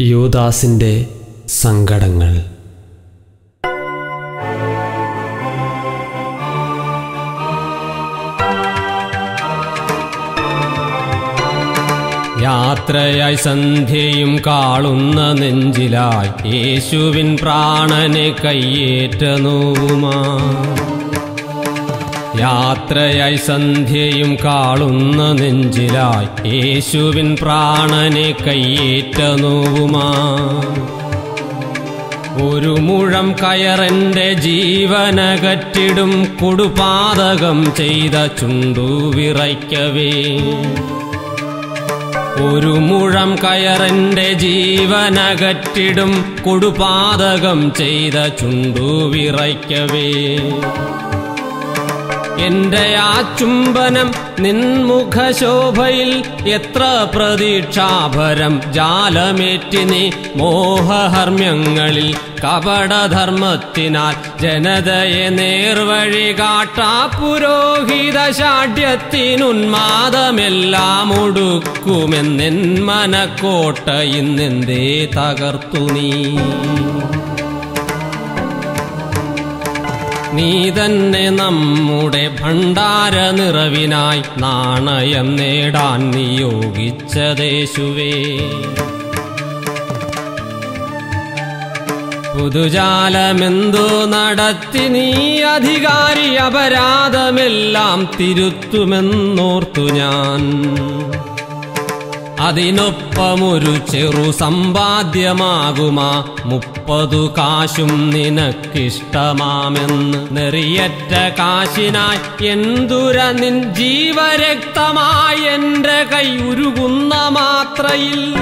യൂദാസിന്റെ സങ്കടങ്ങൾ. യാത്രയായി സന്ധ്യയും കാളുന്ന നെഞ്ചിലായി യേശുവിൻ പ്രാണനെ കയ്യേറ്റ നോവുമാ യാത്രയായി സന്ധ്യയും കാളുന്ന നെഞ്ചിലായി യേശുവിൻ പ്രാണനെ കയ്യേറ്റ നോവുമാ. ഒരു മുഴം കയറന്റെ ജീവനകറ്റിടും കൊടുപാതകം ചെയ്ത ചുണ്ടു വിറയ്ക്കവേ. ഒരു മുഴം കയറന്റെ ജീവനകറ്റിടും കൊടുപാതകം ചെയ്ത ചുണ്ടു വിറയ്ക്കവേ. എന്റെ ആ ചുംബനം നിൻമുഖശോഭയിൽ എത്ര പ്രതീക്ഷാഭരം? ജാലമേറ്റിനി മോഹഹർമ്മ്യങ്ങളിൽ കപടധർമ്മത്തിനാൽ ജനതയെ നേർവഴി കാട്ടാ പുരോഹിത ശാഠ്യത്തിനുന്മാദമെല്ലാം ഒടുക്കുമെന്നെൻ നിന്നേ ഇന്നെന്തേ തകർത്തു നീ. നീ തന്നെ നമ്മുടെ ഭണ്ഡാര നിറവിനായി നാണയം നേടാൻ നിയോഗിച്ചതേശുവേ പുതുജാലമെന്തോ നടത്തി നീ അധികാരി അപരാധമെല്ലാം തിരുത്തുമെന്നോർത്തു ഞാൻ. അതിനൊപ്പമൊരു ചെറു സമ്പാദ്യമാകുമാ. മുപ്പതു കാശും നിനക്കിഷ്ടമാമെന്ന് നെറിയറ്റ കാശിനായി എന്തുര നിൻ ജീവരക്തമായി എന്റെ കൈ ഉരുകുന്ന മാത്രയിൽ.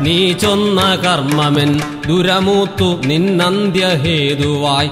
നീ ചൊന്ന കർമ്മമെൻ ദുരമൂത്തു നിന്നന്ത്യഹേതുവായി